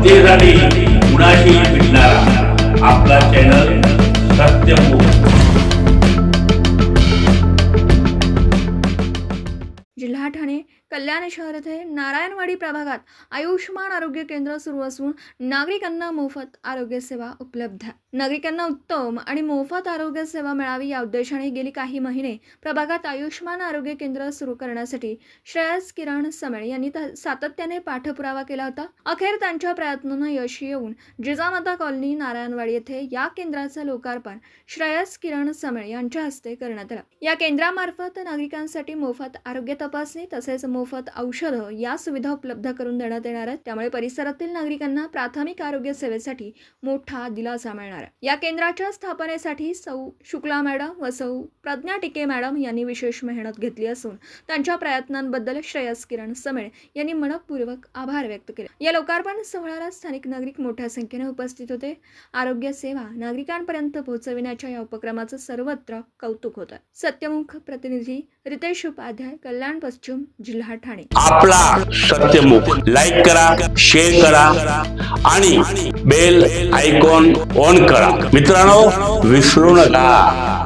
जनतेसाठी कुणाशी भेटणारा आपला चॅनल सत्यमुख जिल्हा ठाणे कल्याण शहर येथे नारायणवाडी प्रभागात आयुष्यमान आरोग्य केंद्र सुरू असून नागरिकांना मोफत आरोग्य सेवा उपलब्ध आहे. नागरिकांना उत्तम आणि मोफत आरोग्य सेवा मिळावी या उद्देशाने गेली काही महिने प्रभागात आयुष्यमान आरोग्य केंद्र सुरू करण्यासाठी श्रेयस किरण समेळ यांनी सातत्याने पाठपुरावा केला होता. अखेर त्यांच्या प्रयत्नांना यश येऊन जिजामाता कॉलनी नारायणवाडी येथे या केंद्राचं लोकार्पण श्रेयस किरण समेळ यांच्या हस्ते करण्यात आलं. या केंद्रामार्फत नागरिकांसाठी मोफत आरोग्य तपासणी तसेच मोफत औषधं या सुविधा उपलब्ध करून देण्यात येणार आहेत. त्यामुळे परिसरातील नागरिकांना प्राथमिक आरोग्य सेवेसाठी मोठा दिलासा मिळणार आहे. या केंद्राच्या स्थापनेसाठी सौ शुक्ला मॅडम व सौ प्रज्ञा टिके मॅडम यांनी विशेष मेहनत घेतली असून त्यांच्या प्रयत्नांबद्दल श्रेयस किरण समेळ यांनी मनपूर्वक आभार व्यक्त केले. या लोकार्पण सोहळ्याला स्थानिक नागरिक मोठ्या संख्येने उपस्थित होते. आरोग्य सेवा नागरिकांपर्यंत पोहोचविण्याच्या या उपक्रमाचं सर्वत्र कौतुक होतं. सत्यमुख प्रतिनिधी रितेश उपाध्याय कल्याण पश्चिम जिल्हा ठाणे आपला सत्यमुख. लाईक करा शेअर करा आणि बेल आयकॉन ऑन करा. मित्रांनो विसरू नका.